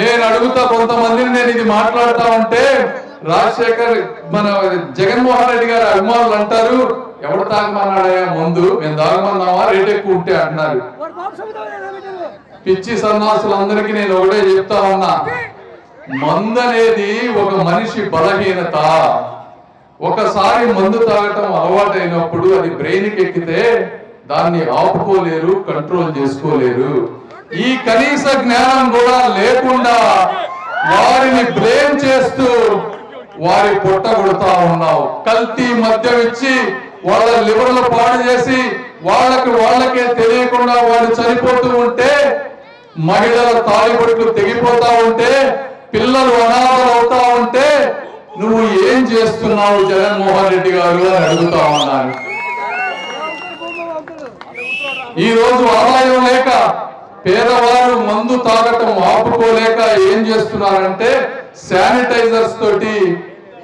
నేను అడుగుతా కొంతమందిని నేను ఇది మాట్లాడతా ఉంటే రాజశేఖర్ మన జగన్మోహన్ రెడ్డి గారి అభిమానులు అంటారు ఎవడు తాగమన్నాడయా ముందు. మేము తాగమన్నావా రేట్ ఎక్కువ ఉంటే అంటున్నారు. పిచ్చి సన్నాసులందరికీ నేను ఒకటే చెప్తా ఉన్నా. మందు అనేది ఒక మనిషి బలహీనత. ఒకసారి మందు తాగటం అలవాటైనప్పుడు అది బ్రెయిన్కి ఎక్కితే దాన్ని ఆపుకోలేరు కంట్రోల్ చేసుకోలేరు. ఈ కనీస జ్ఞానం లేకుండా వారిని బ్లేమ్ చేస్తూ వారి పొట్ట కొడుతా ఉన్నావు. కల్తీ మద్యం ఇచ్చి వాళ్ళ లివర్లు పాడు చేసి వాళ్ళకి వాళ్ళకే తెలియకుండా వాళ్ళు చనిపోతూ ఉంటే మహిళల తాలిబొట్లు తెగిపోతా ఉంటే పిల్లలు అనాథలు అవుతా ఉంటే నువ్వు ఏం చేస్తున్నావు జగన్మోహన్ రెడ్డి గారు అని అడుగుతా ఉన్నాను. ఈ రోజు ఆదాయం లేక పేదవారు మందు తాగటం ఆపుకోలేక ఏం చేస్తున్నారంటే శానిటైజర్స్ తోటి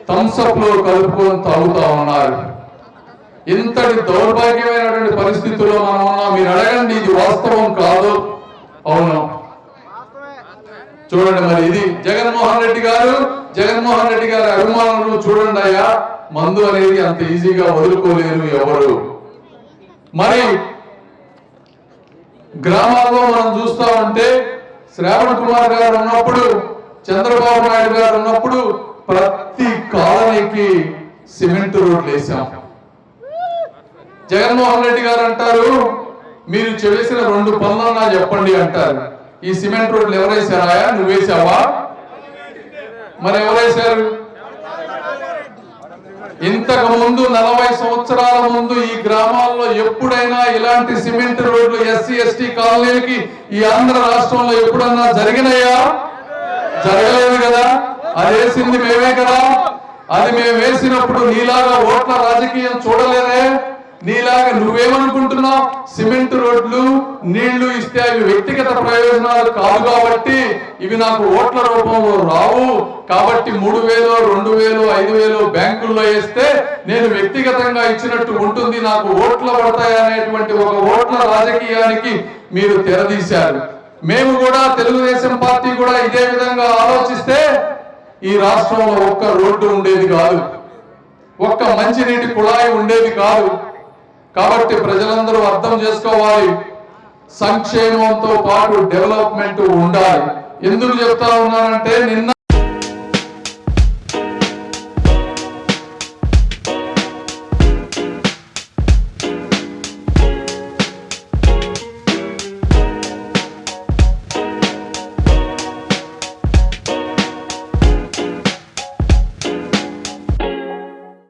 థమ్స్అప్లో కలుపుకొని తాగుతా ఉన్నారు. ఇంతటి దౌర్భాగ్యమైనటువంటి పరిస్థితుల్లో మనం ఉన్నాం. మీరు అడగండి ఇది వాస్తవం కాదు. అవును. చూడండి మరి ఇది. జగన్మోహన్ రెడ్డి గారు జగన్మోహన్ రెడ్డి గారి అభిమానులు చూడండి అయ్యా మందు అనేది అంత ఈజీగా వదులుకోలేరు ఎవరు. మరి గ్రామాల్లో మనం చూస్తా ఉంటే శ్రావణ్ కుమార్ గారు ఉన్నప్పుడు చంద్రబాబు నాయుడు గారు ఉన్నప్పుడు ప్రతి కాలనీకి సిమెంట్ రోడ్లు వేసాం జగన్మోహన్ రెడ్డి గారు అంటారు మీరు చేసిన రెండు పనులన్నా చెప్పండి అంటారు. ఈ సిమెంట్ రోడ్లు ఎవరేసారా నువ్వు వేసావా మరి ఎవరేశారు ఇంతకు ముందు నలభై సంవత్సరాల ముందు ఈ గ్రామాల్లో ఎప్పుడైనా ఇలాంటి సిమెంట్ రోడ్లు ఎస్సీ ఎస్టీ కాలనీలకి ఈ ఆంధ్ర రాష్ట్రంలో ఎప్పుడన్నా జరిగినాయా? జరగలేదు కదా. అది వేసింది మేమే కదా. అది మేము వేసినప్పుడు నీలాగా ఓట్ల రాజకీయం చూడలేదే. నీలాగా నువ్వేమనుకుంటున్నావు? సిమెంట్ రోడ్లు నీళ్ళు ఇస్తే అవి వ్యక్తిగత ప్రయోజనాలు కాదు కాబట్టి ఇవి నాకు ఓట్ల రూపంలో రావు. కాబట్టి మూడు వేలు రెండు వేలు ఐదు వేలు బ్యాంకుల్లో వేస్తే నేను వ్యక్తిగతంగా ఇచ్చినట్టు ఉంటుంది. నాకు ఓట్లు పడతాయనేటువంటి ఒక ఓట్ల రాజకీయానికి మీరు తెరదీశారు. మేము కూడా తెలుగుదేశం పార్టీ కూడా ఇదే విధంగా ఆలోచిస్తే ఈ రాష్ట్రంలో ఒక్క రోడ్డు ఉండేది కాదు. ఒక్క మంచినీటి కుళాయి ఉండేది కాదు. కాబట్టి ప్రజలందరూ అర్థం చేసుకోవాలి. సంక్షేమంతో పాటు డెవలప్మెంట్ ఉండాలి. ఎందుకు చెప్తా ఉన్నానంటే నిన్న